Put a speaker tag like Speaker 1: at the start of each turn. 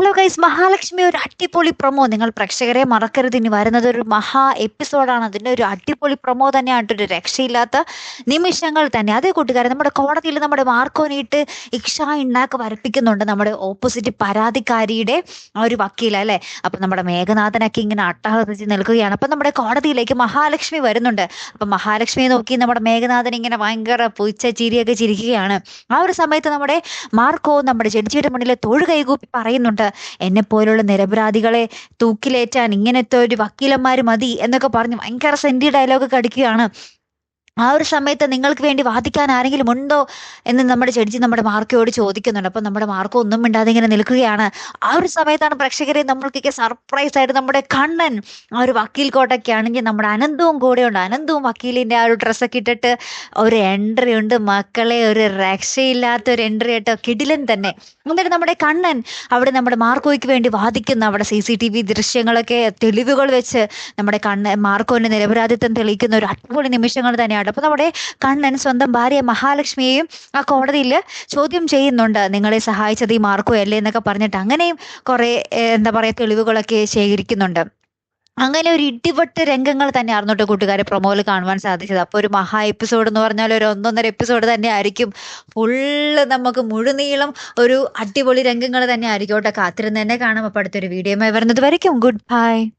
Speaker 1: Hello guys Mahalakshmi ഒരു അടിപൊളി promo നിങ്ങൾ പ്രേക്ഷകരെ മറക്കരുത്. ഇനി വരുന്നത് ഒരു മഹാ എപ്പിസോഡാണ് അതിന്റെ ഒരു അടിപൊളി പ്രൊമോ തന്നെയാണ്. ഒരു രക്ഷയില്ലാത്ത നിമിഷങ്ങൾ തന്നെ. അതേ കൂട്ടുകാരെ നമ്മുടെ കോടതിയിൽ നമ്മുടെ മാർക്കോനിട്ട് ഇക്ഷ ഇണ്ണാക്ക് വരപ്പിക്കുന്നുണ്ട് നമ്മുടെ ഓപ്പോസിറ്റ് പരാതിക്കാരിയുടെ ആ ഒരു വക്കീല അല്ലേ? അപ്പം നമ്മുടെ മേഘനാഥനൊക്കെ ഇങ്ങനെ അട്ടഹസിച്ച് നിൽക്കുകയാണ്. അപ്പം നമ്മുടെ കോടതിയിലേക്ക് മഹാലക്ഷ്മി വരുന്നുണ്ട്. അപ്പം മഹാലക്ഷ്മിയെ നോക്കി നമ്മുടെ മേഘനാഥൻ ഇങ്ങനെ ഭയങ്കര പുച്ച ചിരിയൊക്കെ ചിരിക്കുകയാണ്. ആ ഒരു സമയത്ത് നമ്മുടെ മാർക്കോ നമ്മുടെ ജഡ്ജിയുടെ മുന്നിലെ തൊഴു കൈകൂപ്പി പറയുന്നുണ്ട്. എന്നെ പോലുള്ള നിരപരാധികളെ തൂക്കിലേറ്റാൻ ഇങ്ങനത്തെ ഒരു വക്കീലന്മാർ മതി എന്നൊക്കെ പറഞ്ഞ് ഭയങ്കര സെന്റി ഡയലോഗ് അടിക്കുകയാണ്. ആ ഒരു സമയത്ത് നിങ്ങൾക്ക് വേണ്ടി വാദിക്കാൻ ആരെങ്കിലും ഉണ്ടോ എന്ന് നമ്മുടെ ജഡ്ജി നമ്മുടെ മാർക്കോയോട് ചോദിക്കുന്നുണ്ട്. അപ്പം നമ്മുടെ മാർക്കോ ഒന്നും മിണ്ടാതെ ഇങ്ങനെ നിൽക്കുകയാണ്. ആ ഒരു സമയത്താണ് പ്രേക്ഷകരെ നമ്മൾക്കൊക്കെ സർപ്രൈസ് ആയിട്ട് നമ്മുടെ കണ്ണൻ ആ ഒരു വക്കീൽ കോട്ടൊക്കെ ആണെങ്കിൽ നമ്മുടെ അനന്തവും കൂടെ ഉണ്ട്. അനന്തവും വക്കീലിന്റെ ആ ഒരു ഡ്രസ്സൊക്കെ ഇട്ടിട്ട് ഒരു എൻട്രി ഉണ്ട്. മക്കളെ ഒരു രക്ഷയില്ലാത്ത ഒരു എൻട്രി ആയിട്ട് കിടിലൻ തന്നെ. എന്നിട്ട് നമ്മുടെ കണ്ണൻ അവിടെ നമ്മുടെ മാർക്കോയ്ക്ക് വേണ്ടി വാദിക്കുന്ന അവിടെ സി സി ടി വി ദൃശ്യങ്ങളൊക്കെ തെളിവുകൾ വെച്ച് നമ്മുടെ കണ്ണൻ മാർക്കോന്റെ നിരപരാധിത്വം തെളിയിക്കുന്ന ഒരു അടിപൊളി നിമിഷങ്ങൾ തന്നെയാണ്. അപ്പൊ നമ്മുടെ കണ്ണൻ സ്വന്തം ഭാര്യ മഹാലക്ഷ്മിയെയും ആ കോടതിയിൽ ചോദ്യം ചെയ്യുന്നുണ്ട്. നിങ്ങളെ സഹായിച്ചത് ഈ മാർക്കോ അല്ലേ എന്നൊക്കെ പറഞ്ഞിട്ട് അങ്ങനെയും കുറേ എന്താ പറയാ തെളിവുകളൊക്കെ ശേഖരിക്കുന്നുണ്ട്. അങ്ങനെ ഒരു ഇടിവെട്ട് രംഗങ്ങൾ തന്നെ കേട്ടോ കൂട്ടുകാരെ പ്രൊമോയിൽ കാണുവാൻ സാധിച്ചത്. അപ്പോൾ ഒരു മഹാ എപ്പിസോഡ് എന്ന് പറഞ്ഞാൽ ഒരു ഒന്നൊന്നര എപ്പിസോഡ് തന്നെ ആയിരിക്കും. ഫുള്ള് നമുക്ക് മുഴുനീളം ഒരു അടിപൊളി രംഗങ്ങൾ തന്നെ ആയിരിക്കും കേട്ടോ. കാത്തിരുന്ന് തന്നെ കാണാം. അപ്പോൾ അടുത്തൊരു വീഡിയോ വരുന്നത് വരയ്ക്കും. Good bye